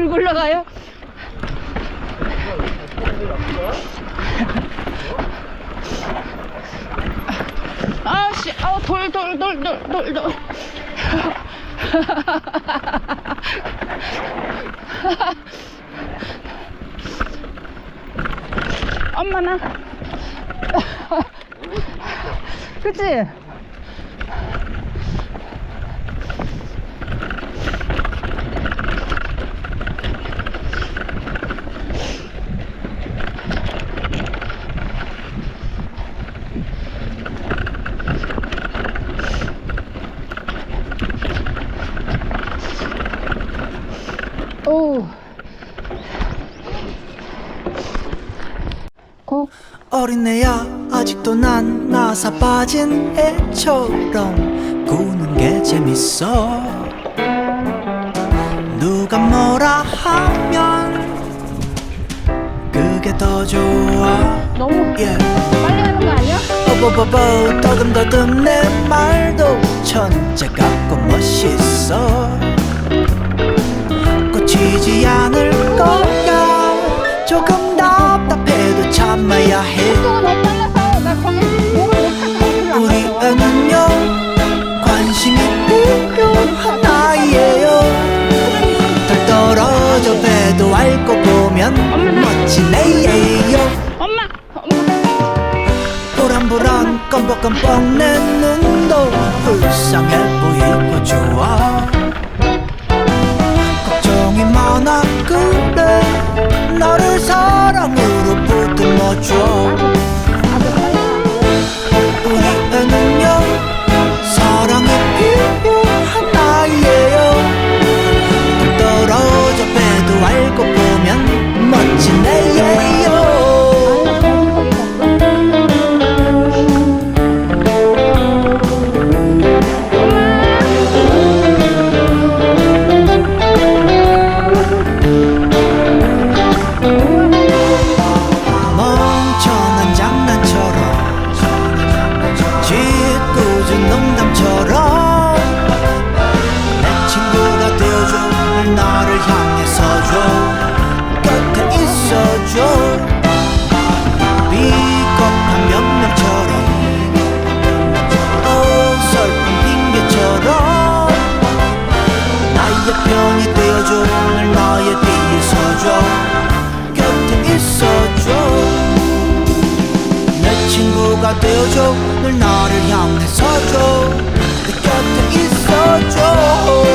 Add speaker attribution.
Speaker 1: 돌 굴러가요? 아씨, 아, 돌, 돌, 돌, 돌, 돌, 돌. 엄마 나. 그치? 오. 고.
Speaker 2: 어린애야 아직도 난 나사 빠진 애처럼 구는 게 재밌어 누가 뭐라 하면 그게 더 좋아
Speaker 1: 너무
Speaker 2: yeah.
Speaker 1: 빨리 하는 거 아니야?
Speaker 2: 뽀뽀뽀뽀 더듬더듬 내 말도 천재 같고 멋있어 배도 알고 보면
Speaker 1: 엄마! 엄마!
Speaker 2: 보란보란 껌뻑껌뻑 내 눈도 불쌍해 보이고 좋아 걱정이 많아 그래 너를 사랑으로 보듬어줘 짓궂은 농담처럼 위로가 되어줘. 늘 나를 향해 서줘. 내 곁에 있어줘.